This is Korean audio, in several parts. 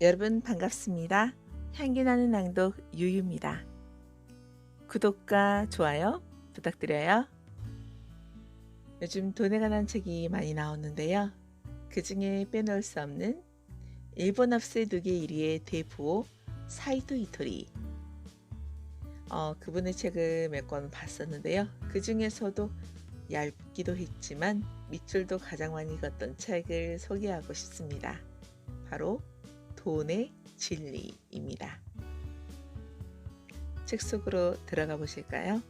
여러분 반갑습니다. 향기나는 낭독 유유입니다. 구독과 좋아요 부탁드려요. 요즘 돈에 관한 책이 많이 나오는데요. 그 중에 빼놓을 수 없는 일본 합세 누계 1위의 대부호 사이토 이토리. 어, 그분의 책을 몇 권 봤었는데요. 그 중에서도 얇기도 했지만 밑줄도 가장 많이 걷던 책을 소개하고 싶습니다. 바로 돈의 진리입니다. 책 속으로 들어가 보실까요?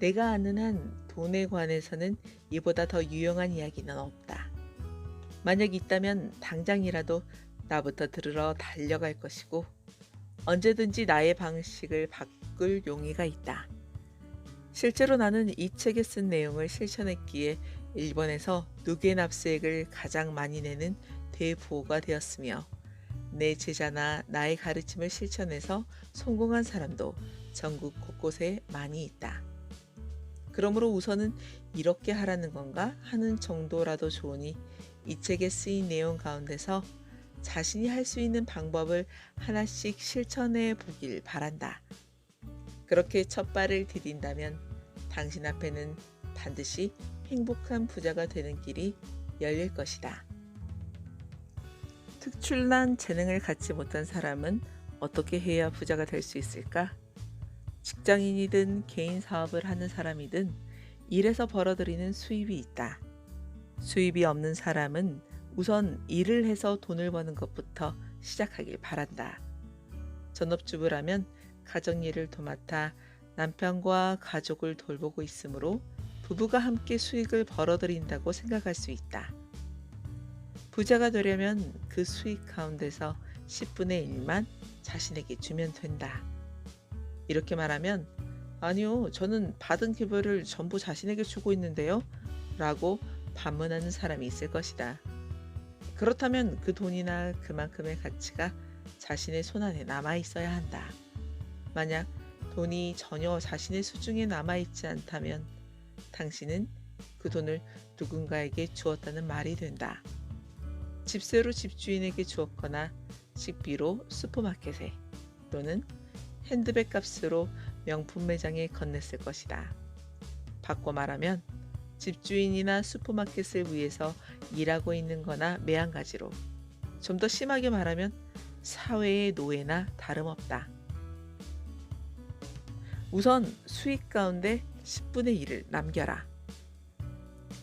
내가 아는 한 돈에 관해서는 이보다 더 유용한 이야기는 없다. 만약 있다면 당장이라도 나부터 들으러 달려갈 것이고 언제든지 나의 방식을 바꿀 용의가 있다. 실제로 나는 이 책에 쓴 내용을 실천했기에 일본에서 누게납세액을 가장 많이 내는 대부호가 되었으며 내 제자나 나의 가르침을 실천해서 성공한 사람도 전국 곳곳에 많이 있다. 그러므로 우선은 이렇게 하라는 건가 하는 정도라도 좋으니 이 책에 쓰인 내용 가운데서 자신이 할 수 있는 방법을 하나씩 실천해 보길 바란다. 그렇게 첫 발을 디딘다면 당신 앞에는 반드시 행복한 부자가 되는 길이 열릴 것이다. 특출난 재능을 갖지 못한 사람은 어떻게 해야 부자가 될 수 있을까? 직장인이든 개인 사업을 하는 사람이든 일에서 벌어들이는 수입이 있다. 수입이 없는 사람은 우선 일을 해서 돈을 버는 것부터 시작하길 바란다. 전업주부라면 가정일을 도맡아 남편과 가족을 돌보고 있으므로 부부가 함께 수익을 벌어들인다고 생각할 수 있다. 부자가 되려면 그 수익 가운데서 10분의 1만 자신에게 주면 된다. 이렇게 말하면 아니요, 저는 받은 기부를 전부 자신에게 주고 있는데요. 라고 반문하는 사람이 있을 것이다. 그렇다면 그 돈이나 그만큼의 가치가 자신의 손안에 남아 있어야 한다. 만약 돈이 전혀 자신의 수중에 남아 있지 않다면 당신은 그 돈을 누군가에게 주었다는 말이 된다. 집세로 집주인에게 주었거나 식비로 슈퍼마켓에 또는 핸드백 값으로 명품 매장에 건넸을 것이다. 바꿔 말하면 집주인이나 슈퍼마켓을 위해서 일하고 있는 거나 매한가지로 좀 더 심하게 말하면 사회의 노예나 다름없다. 우선 수익 가운데 10분의 1을 남겨라.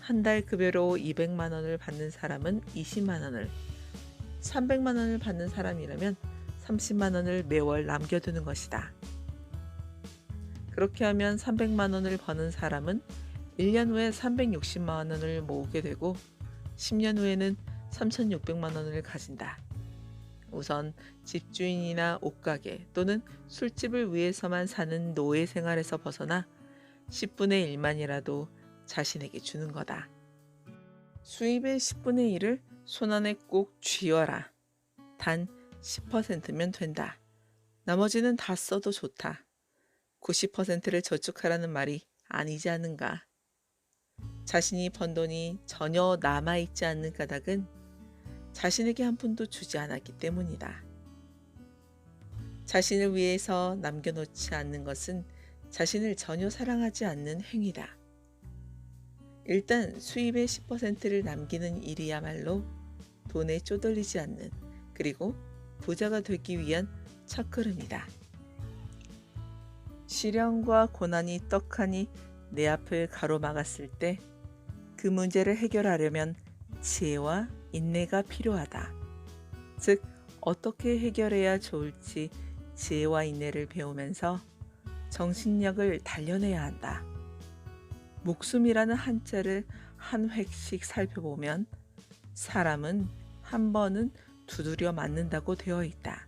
한 달 급여로 200만 원을 받는 사람은 20만 원을, 300만 원을 받는 사람이라면 30만 원을 매월 남겨두는 것이다. 그렇게 하면 300만 원을 버는 사람은 1년 후에 360만 원을 모으게 되고 10년 후에는 3,600만 원을 가진다. 우선 집주인이나 옷가게 또는 술집을 위해서만 사는 노예 생활에서 벗어나 10분의 1만이라도 자신에게 주는 거다. 수입의 10분의 1을 손안에 꼭 쥐어라. 단 10%면 된다. 나머지는 다 써도 좋다. 90%를 저축하라는 말이 아니지 않은가. 자신이 번 돈이 전혀 남아있지 않는 까닭은 자신에게 한 푼도 주지 않았기 때문이다. 자신을 위해서 남겨놓지 않는 것은 자신을 전혀 사랑하지 않는 행위다. 일단 수입의 10%를 남기는 일이야말로 돈에 쪼들리지 않는 그리고 부자가 되기 위한 첫 걸음이다. 시련과 고난이 떡하니 내 앞을 가로막았을 때 그 문제를 해결하려면 지혜와 인내가 필요하다. 즉, 어떻게 해결해야 좋을지 지혜와 인내를 배우면서 정신력을 단련해야 한다. 목숨이라는 한자를 한 획씩 살펴보면 사람은 한 번은 두드려 맞는다고 되어 있다.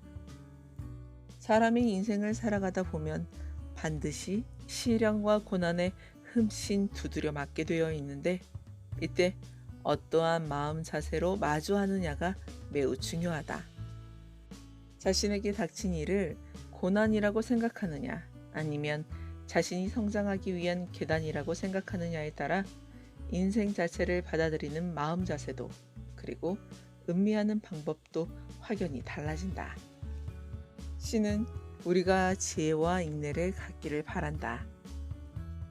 사람이 인생을 살아가다 보면 반드시 시련과 고난에 흠씬 두드려 맞게 되어 있는데 이때 어떠한 마음 자세로 마주하느냐가 매우 중요하다. 자신에게 닥친 일을 고난이라고 생각하느냐 아니면 자신이 성장하기 위한 계단이라고 생각하느냐에 따라 인생 자체를 받아들이는 마음 자세도 그리고 음미하는 방법도 확연히 달라진다. 신은 우리가 지혜와 인내를 갖기를 바란다.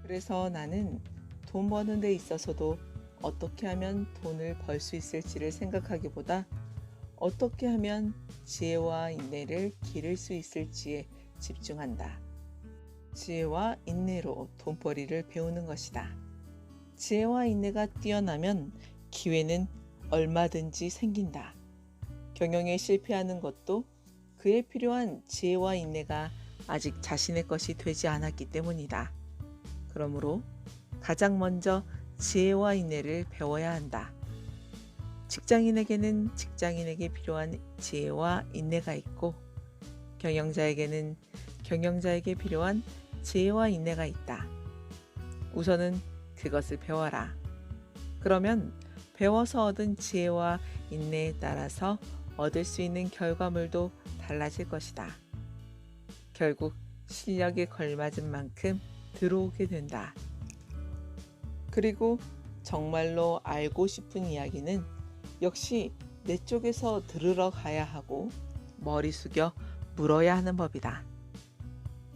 그래서 나는 돈 버는 데 있어서도 어떻게 하면 돈을 벌 수 있을지를 생각하기보다 어떻게 하면 지혜와 인내를 기를 수 있을지에 집중한다. 지혜와 인내로 돈벌이를 배우는 것이다. 지혜와 인내가 뛰어나면 기회는 얼마든지 생긴다. 경영에 실패하는 것도 그에 필요한 지혜와 인내가 아직 자신의 것이 되지 않았기 때문이다. 그러므로 가장 먼저 지혜와 인내를 배워야 한다. 직장인에게는 직장인에게 필요한 지혜와 인내가 있고 경영자에게는 경영자에게 필요한 지혜와 인내가 있다. 우선은 그것을 배워라. 그러면 배워서 얻은 지혜와 인내에 따라서 얻을 수 있는 결과물도 달라질 것이다. 결국 실력에 걸맞은 만큼 들어오게 된다. 그리고 정말로 알고 싶은 이야기는 역시 내 쪽에서 들으러 가야 하고 머리 숙여 물어야 하는 법이다.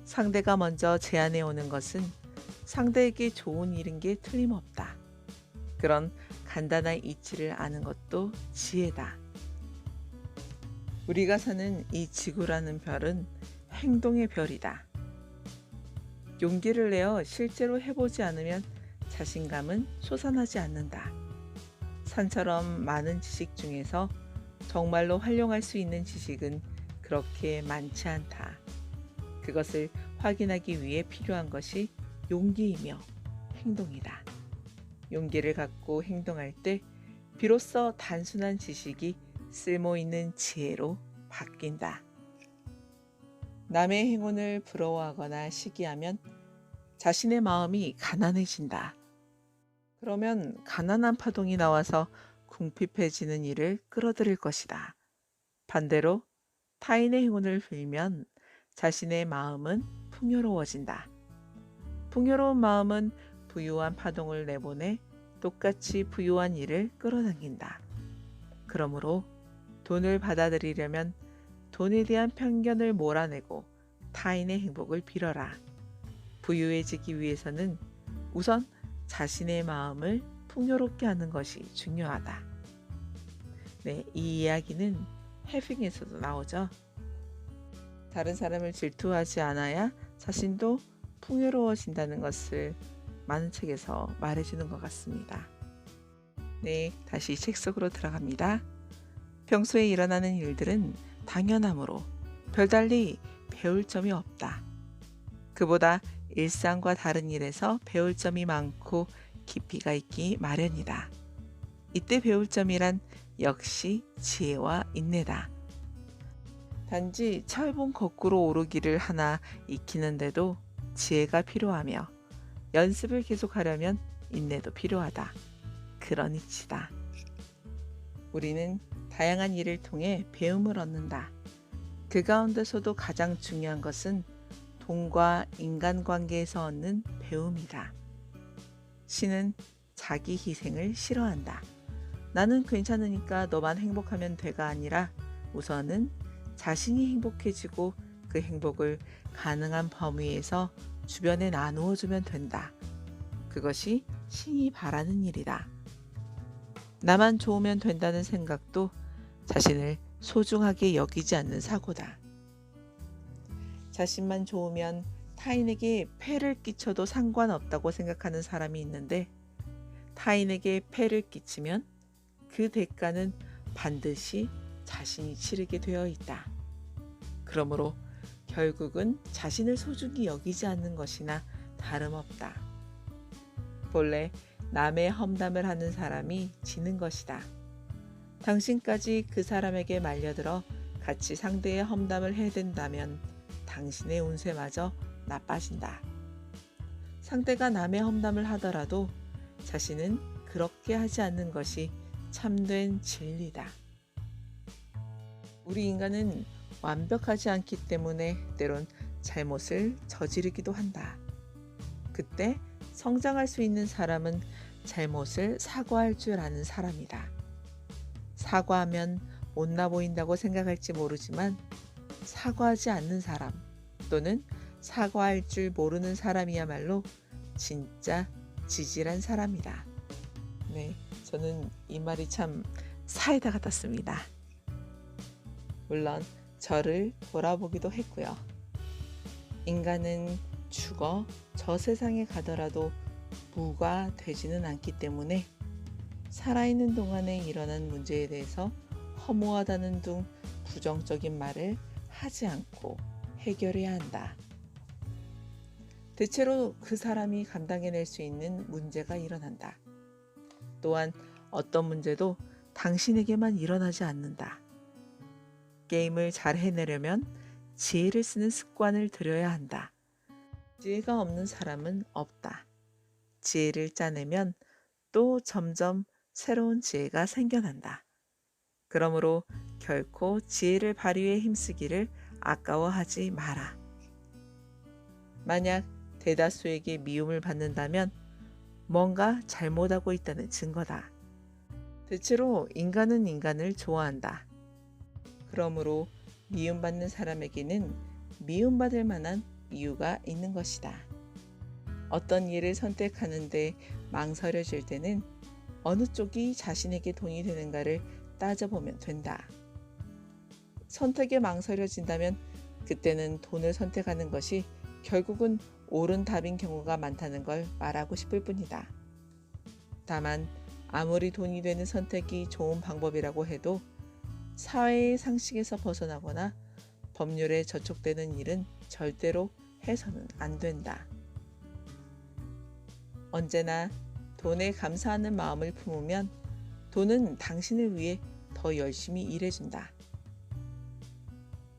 상대가 먼저 제안해 오는 것은 상대에게 좋은 일인 게 틀림없다. 그런 간단한 이치를 아는 것도 지혜다. 우리가 사는 이 지구라는 별은 행동의 별이다. 용기를 내어 실제로 해보지 않으면 자신감은 솟아나지 않는다. 산처럼 많은 지식 중에서 정말로 활용할 수 있는 지식은 그렇게 많지 않다. 그것을 확인하기 위해 필요한 것이 용기이며 행동이다. 용기를 갖고 행동할 때 비로소 단순한 지식이 쓸모 있는 지혜로 바뀐다. 남의 행운을 부러워하거나 시기하면 자신의 마음이 가난해진다. 그러면 가난한 파동이 나와서 궁핍해지는 일을 끌어들일 것이다. 반대로 타인의 행운을 빌면 자신의 마음은 풍요로워진다. 풍요로운 마음은 부유한 파동을 내보내 똑같이 부유한 일을 끌어당긴다. 그러므로 돈을 받아들이려면 돈에 대한 편견을 몰아내고 타인의 행복을 빌어라. 부유해지기 위해서는 우선 자신의 마음을 풍요롭게 하는 것이 중요하다. 네, 이 이야기는 해핑에서도 나오죠. 다른 사람을 질투하지 않아야 자신도 풍요로워진다는 것을 많은 책에서 말해주는 것 같습니다. 네, 다시 책 속으로 들어갑니다. 평소에 일어나는 일들은 당연함으로 별달리 배울 점이 없다. 그보다 일상과 다른 일에서 배울 점이 많고 깊이가 있기 마련이다. 이때 배울 점이란 역시 지혜와 인내다. 단지 철봉 거꾸로 오르기를 하나 익히는데도 지혜가 필요하며 연습을 계속하려면 인내도 필요하다. 그런 이치다. 우리는 다양한 일을 통해 배움을 얻는다. 그 가운데서도 가장 중요한 것은 돈과 인간관계에서 얻는 배움이다. 신은 자기 희생을 싫어한다. 나는 괜찮으니까 너만 행복하면 돼가 아니라 우선은 자신이 행복해지고 그 행복을 가능한 범위에서 주변에 나누어 주면 된다. 그것이 신이 바라는 일이다. 나만 좋으면 된다는 생각도 자신을 소중하게 여기지 않는 사고다. 자신만 좋으면 타인에게 폐를 끼쳐도 상관없다고 생각하는 사람이 있는데 타인에게 폐를 끼치면 그 대가는 반드시 자신이 치르게 되어 있다. 그러므로 결국은 자신을 소중히 여기지 않는 것이나 다름없다. 본래 남의 험담을 하는 사람이 지는 것이다. 당신까지 그 사람에게 말려들어 같이 상대의 험담을 해댄다면 당신의 운세마저 나빠진다. 상대가 남의 험담을 하더라도 자신은 그렇게 하지 않는 것이 참된 진리다. 우리 인간은 완벽하지 않기 때문에 때론 잘못을 저지르기도 한다. 그때 성장할 수 있는 사람은 잘못을 사과할 줄 아는 사람이다. 사과하면 못나 보인다고 생각할지 모르지만 사과하지 않는 사람 또는 사과할 줄 모르는 사람이야말로 진짜 지질한 사람이다. 네, 저는 이 말이 참 사이다 같았습니다. 물론 저를 돌아보기도 했고요. 인간은 죽어 저 세상에 가더라도 무가 되지는 않기 때문에 살아있는 동안에 일어난 문제에 대해서 허무하다는 둥 부정적인 말을 하지 않고 해결해야 한다. 대체로 그 사람이 감당해낼 수 있는 문제가 일어난다. 또한 어떤 문제도 당신에게만 일어나지 않는다. 게임을 잘 해내려면 지혜를 쓰는 습관을 들여야 한다. 지혜가 없는 사람은 없다. 지혜를 짜내면 또 점점 새로운 지혜가 생겨난다. 그러므로 결코 지혜를 발휘해 힘쓰기를 아까워하지 마라. 만약 대다수에게 미움을 받는다면 뭔가 잘못하고 있다는 증거다. 대체로 인간은 인간을 좋아한다. 그러므로 미움받는 사람에게는 미움받을 만한 이유가 있는 것이다. 어떤 일을 선택하는데 망설여질 때는 어느 쪽이 자신에게 돈이 되는가를 따져보면 된다. 선택에 망설여진다면 그때는 돈을 선택하는 것이 결국은 옳은 답인 경우가 많다는 걸 말하고 싶을 뿐이다. 다만 아무리 돈이 되는 선택이 좋은 방법이라고 해도 사회의 상식에서 벗어나거나 법률에 저촉되는 일은 절대로 해서는 안 된다. 언제나 돈에 감사하는 마음을 품으면 돈은 당신을 위해 더 열심히 일해준다.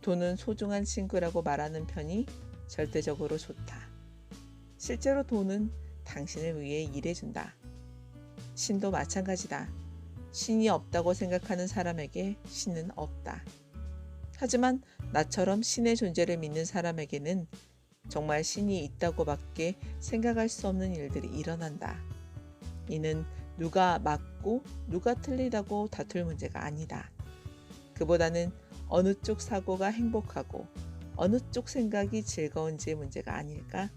돈은 소중한 친구라고 말하는 편이 절대적으로 좋다. 실제로 돈은 당신을 위해 일해준다. 신도 마찬가지다. 신이 없다고 생각하는 사람에게 신은 없다. 하지만 나처럼 신의 존재를 믿는 사람에게는 정말 신이 있다고밖에 생각할 수 없는 일들이 일어난다. 이는 누가 맞고 누가 틀리다고 다툴 문제가 아니다. 그보다는 어느 쪽 사고가 행복하고 어느 쪽 생각이 즐거운지의 문제가 아닐까?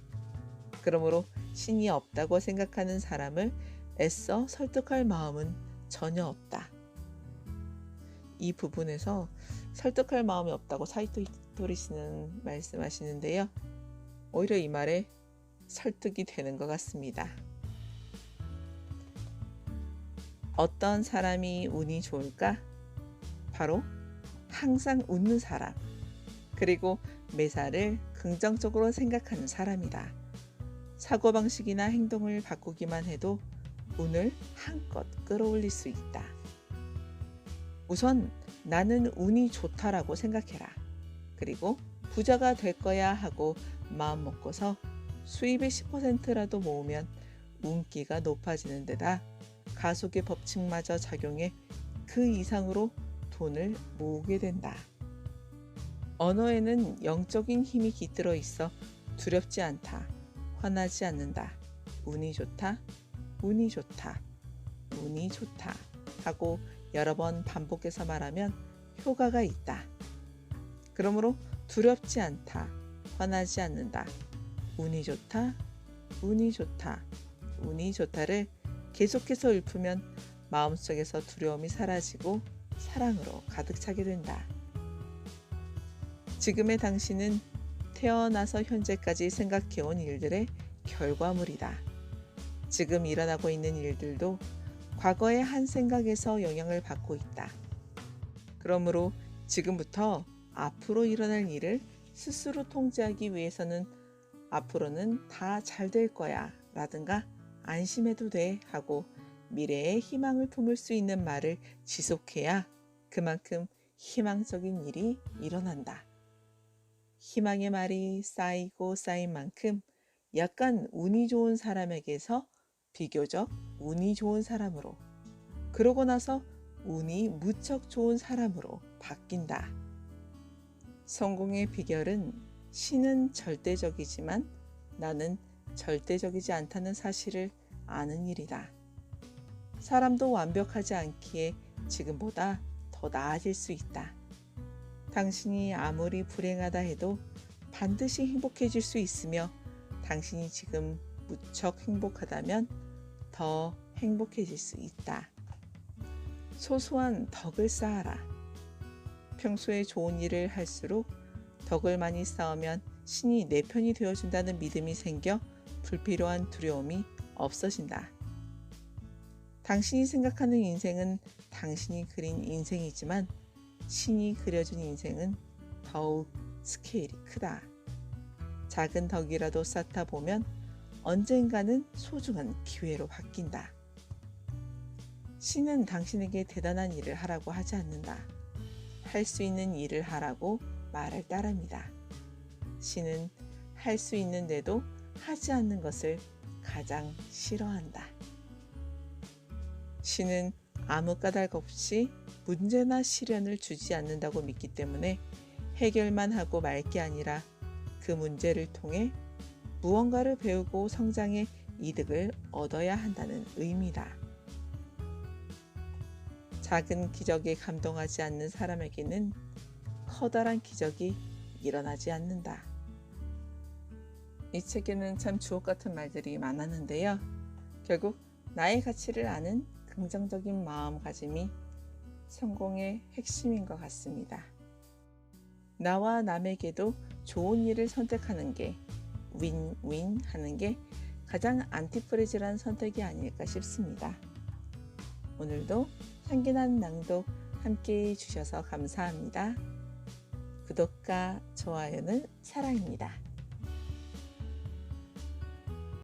그러므로 신이 없다고 생각하는 사람을 애써 설득할 마음은 전혀 없다. 이 부분에서 설득할 마음이 없다고 사이토리 씨는 말씀하시는데요. 오히려 이 말에 설득이 되는 것 같습니다. 어떤 사람이 운이 좋을까? 바로 항상 웃는 사람, 그리고 매사를 긍정적으로 생각하는 사람이다. 사고방식이나 행동을 바꾸기만 해도 운을 한껏 끌어올릴 수 있다. 우선 나는 운이 좋다라고 생각해라. 그리고 부자가 될 거야 하고 마음 먹고서 수입의 10%라도 모으면 운기가 높아지는 데다 가속의 법칙마저 작용해 그 이상으로 돈을 모으게 된다. 언어에는 영적인 힘이 깃들어 있어 두렵지 않다. 화나지 않는다. 운이 좋다. 운이 좋다. 운이 좋다. 하고 여러 번 반복해서 말하면 효과가 있다. 그러므로 두렵지 않다. 화나지 않는다. 운이 좋다. 운이 좋다. 운이 좋다를 계속해서 읊으면 마음속에서 두려움이 사라지고 사랑으로 가득 차게 된다. 지금의 당신은 태어나서 현재까지 생각해온 일들의 결과물이다. 지금 일어나고 있는 일들도 과거의 한 생각에서 영향을 받고 있다. 그러므로 지금부터 앞으로 일어날 일을 스스로 통제하기 위해서는 앞으로는 다 잘 될 거야 라든가 안심해도 돼 하고 미래에 희망을 품을 수 있는 말을 지속해야 그만큼 희망적인 일이 일어난다. 희망의 말이 쌓이고 쌓인 만큼 약간 운이 좋은 사람에게서 비교적 운이 좋은 사람으로 그러고 나서 운이 무척 좋은 사람으로 바뀐다. 성공의 비결은 신은 절대적이지만 나는 절대적이지 않다는 사실을 아는 일이다. 사람도 완벽하지 않기에 지금보다 더 나아질 수 있다. 당신이 아무리 불행하다 해도 반드시 행복해질 수 있으며 당신이 지금 무척 행복하다면 더 행복해질 수 있다. 소소한 덕을 쌓아라. 평소에 좋은 일을 할수록 덕을 많이 쌓으면 신이 내 편이 되어준다는 믿음이 생겨 불필요한 두려움이 없어진다. 당신이 생각하는 인생은 당신이 그린 인생이지만 신이 그려준 인생은 더욱 스케일이 크다. 작은 덕이라도 쌓다 보면 언젠가는 소중한 기회로 바뀐다. 신은 당신에게 대단한 일을 하라고 하지 않는다. 할 수 있는 일을 하라고 말을 따릅니다. 신은 할 수 있는데도 하지 않는 것을 가장 싫어한다. 신은 아무 까닭 없이 문제나 시련을 주지 않는다고 믿기 때문에 해결만 하고 말 게 아니라 그 문제를 통해 무언가를 배우고 성장의 이득을 얻어야 한다는 의미다. 작은 기적에 감동하지 않는 사람에게는 커다란 기적이 일어나지 않는다. 이 책에는 참 주옥 같은 말들이 많았는데요. 결국 나의 가치를 아는 긍정적인 마음가짐이 성공의 핵심인 것 같습니다. 나와 남에게도 좋은 일을 선택하는 게 윈윈 하는 게 가장 안티프레즈란 선택이 아닐까 싶습니다. 오늘도 향기난 낭독 함께 해주셔서 감사합니다. 구독과 좋아요는 사랑입니다.